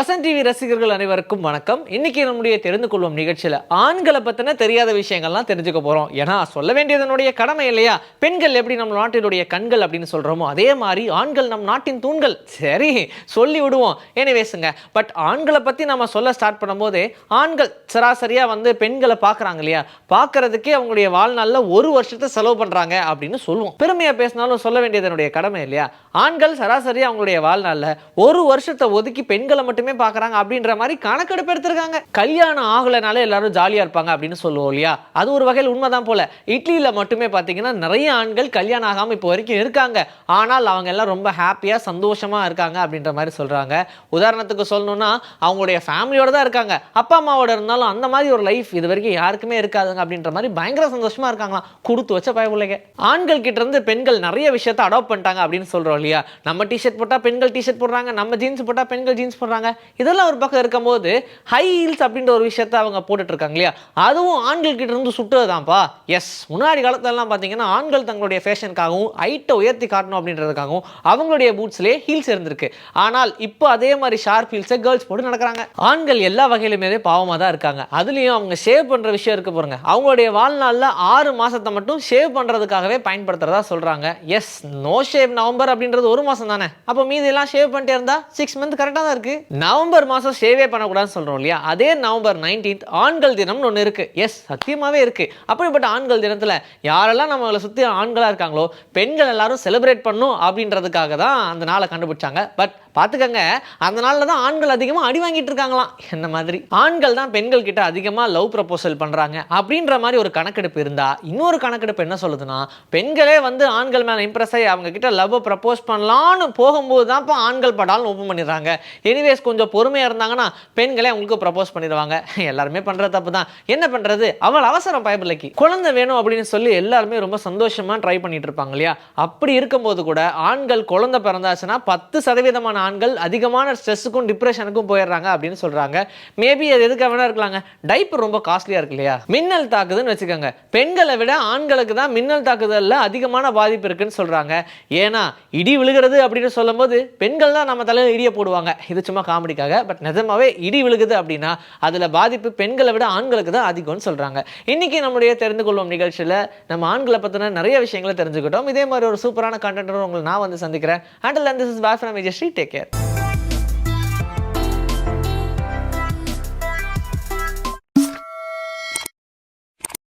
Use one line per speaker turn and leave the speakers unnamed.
Vasan TV ரசிகர்கள் அனைவருக்கும் வணக்கம். இன்னைக்கு நம்முடைய தெரிந்து கொள்வோம் நிகழ்ச்சியில் ஆண்களை பற்றின தெரியாத விஷயங்கள்லாம் தெரிஞ்சுக்க போகிறோம் ஏன்னா சொல்ல வேண்டியதனுடைய கடமை இல்லையா? பெண்கள் எப்படி நம்ம நாட்டினுடைய கண்கள் அப்படின்னு சொல்கிறோமோ அதே மாதிரி ஆண்கள் நம் நாட்டின் தூண்கள். சரி சொல்லி விடுவோம் எனிவேஸுங்க பட் ஆண்களை பற்றி நம்ம சொல்ல ஸ்டார்ட் பண்ணும்போதே ஆண்கள் சராசரியாக வந்து பெண்களை பார்க்கறாங்க இல்லையா? பார்க்கறதுக்கே அவங்களுடைய வாழ்நாளில் ஒரு வருஷத்தை செலவு பண்ணுறாங்க அப்படின்னு சொல்லுவோம். பெருமையாக பேசினாலும் சொல்ல வேண்டியதனுடைய கடமை இல்லையா? ஆண்கள் சராசரியாக அவங்களுடைய வாழ்நாளில் ஒரு வருஷத்தை ஒதுக்கி பெண்களை மட்டுமே பாக்குறாங்க அப்படின்ற மாதிரி கணக்கெடுப்பு எடுத்திருக்காங்க. கல்யாணம் ஆகலனாலே எல்லாரும் ஜாலியா இருப்பாங்க அப்படின்னு சொல்லுவோம் இல்லையா? அது ஒரு வகையில் உண்மைதான் போல. இட்லியில மட்டுமே பார்த்தீங்கன்னா நிறைய ஆண்கள் கல்யாணம் ஆகாம இப்போ வரைக்கும் இருக்காங்க. ஆனால் அவங்க எல்லாம் ரொம்ப ஹாப்பியா சந்தோஷமா இருக்காங்க அப்படின்ற மாதிரி சொல்றாங்க. உதாரணத்துக்கு சொல்லணும்னா அவங்களுடைய ஃபேமிலியோட தான் இருக்காங்க. அப்பா அம்மாவோட இருந்தாலும் அந்த மாதிரி ஒரு லைஃப் இது வரைக்கும் யாருக்குமே இருக்காதுங்க அப்படின்ற மாதிரி பயங்கர சந்தோஷமா இருக்காங்களாம். கொடுத்து வச்ச பயப்பிள்ளைங்க ஆண்கள் கிட்ட இருந்து பெண்கள் நிறைய விஷயத்தை அடாப்ட் பண்ணிட்டாங்க அப்படின்னு சொல்றோம் இல்லையா? நம்ம டிஷர்ட் போட்டா பெண்கள் டிஷர்ட் போடுறாங்க. நம்ம ஜீன்ஸ் போட்டா பெண்கள் ஜீன்ஸ் போடுறாங்க. இதெல்லாம் ஒரு பக்கம் இருக்கும்போது ஹை ஹீல்ஸ் அப்படின்ற ஒரு விஷயத்த அவங்க போட்டுட்டு இருக்காங்க இல்லையா? அதுவும் ஆண்கள் கிட்ட இருந்து சுட்டுறதுதான்ப்பா. எஸ் முன்னாடி காலத்துலலாம் பார்த்தீங்கன்னா ஆண்கள் தங்களுடைய ஃபேஷனுக்காகவும் ஹைட்டை உயர்த்தி காட்டணும் அப்படின்றதுக்காகவும் அவங்களுடைய பூட்ஸ்லேயே ஹீல்ஸ் இருந்திருக்கு. ஆனால் இப்போ அதே மாதிரி ஷார்ப் ஹீல்ஸை கேர்ள்ஸ் போட்டு நடக்கிறாங்க. ஆண்கள் எல்லா வகையிலுமே பாவமாக தான் இருக்காங்க. அதுலேயும் அவங்க ஷேவ் பண்ணுற விஷயம் இருக்கு பாருங்க. அவங்களுடைய வாழ்நாளில் ஆறு மாதத்தை மட்டும் ஷேவ் பண்ணுறதுக்காகவே பயன்படுத்துறதா சொல்கிறாங்க எஸ் நோ ஷேவ் நவம்பர் அப்படின்றது ஒரு மாதம் தானே. அப்போ மீதி எல்லாம் ஷேவ் பண்ணிட்டே இருந்தால் சிக்ஸ் மந்த் கரெக்டாக தான் இருக்குது நவம்பர் மாதம் ஷேவே பண்ணக்கூடாதுன்னு சொல்கிறோம் இல்லையா? அதே நவம்பர் நைன்டீன்த் ஆண்கள் தினம்னு ஒன்று இருக்கு. எஸ் சத்தியமாகவே இருக்கு. அப்படிப்பட்ட ஆண்கள் தினத்தில் யாரெல்லாம் நம்மளை சுற்றி ஆண்களாக இருக்காங்களோ பெண்கள் எல்லாரும் செலிப்ரேட் பண்ணும் அப்படின்றதுக்காக தான் அந்த நாளை கண்டுபிடிச்சாங்க. பட் பார்த்துக்கங்க அந்த நாளில் தான் ஆண்கள் அதிகமாக அடி வாங்கிட்டு இருக்காங்களாம். என்ன மாதிரி? ஆண்கள் தான் பெண்கள் கிட்ட அதிகமாக லவ் ப்ரப்போசல் பண்ணுறாங்க அப்படின்ற மாதிரி ஒரு கணக்கெடுப்பு இருந்தா இன்னொரு கணக்கெடுப்பு என்ன சொல்லுதுன்னா பெண்களே வந்து ஆண்கள் மேலே இம்ப்ரெஸ் ஆகி அவங்க கிட்ட லவ் ப்ரப்போஸ் பண்ணலான்னு போகும்போது தான்ப்பா ஆண்கள் படாலும் ஓப்பன் பண்ணிடுறாங்க. எனிவேஸ் கொஞ்சம் பொறுமையாக இருந்தாங்கன்னா பெண்களே அவங்களுக்கு ப்ரப்போஸ் பண்ணிடுவாங்க. எல்லாருமே பண்ணுற தப்பு தான் என்ன பண்ணுறது அவள் அவசரம் பயபிள்ளைக்கு. குழந்தை வேணும் அப்படின்னு சொல்லி எல்லாருமே ரொம்ப சந்தோஷமாக ட்ரை பண்ணிட்டு இருப்பாங்க இல்லையா? அப்படி இருக்கும்போது கூட ஆண்கள் குழந்தை பிறந்தாச்சுன்னா பத்து சதவீதமான ஆண்கள் அதிகமான ஸ்ட்ரெஸ்ஸுக்கும் டிப்ரெஷனுக்கும் போயிடுறாங்க அப்படின்னு சொல்கிறாங்க மேபி அது எதுக்காக வேணா இருக்கலாங்க. டைப்பர் ரொம்ப காஸ்ட்லியாக இருக்கு இல்லையா? மின்னல் தாக்குதுன்னு வச்சுக்கோங்க. பெண்களை விட ஆண்களுக்கு தான் மின்னல் தாக்குதலில் அதிகமான பாதிப்பு இருக்குன்னு சொல்கிறாங்க ஏன்னா இடி விழுகிறது அப்படின்னு சொல்லும்போது பெண்கள் தான் நம்ம தலையில் இடியை போடுவாங்க. இது சும்மா காமெடிக்காக பட் நிஜமாவே இடி விழுகுது அப்படின்னா அதில் பாதிப்பு பெண்களை விட ஆண்களுக்கு தான் அதிகம்னு சொல்கிறாங்க இன்னைக்கு நம்முடைய தெரிந்து கொள்வோம் நிகழ்ச்சியில் நம்ம ஆண்களை பற்றின நிறைய விஷயங்களை தெரிஞ்சுக்கிட்டோம். இதே மாதிரி ஒரு சூப்பரான கண்டென்ட் உங்களை நான் வந்து சந்திக்கிறேன். And this is bye from Sri take care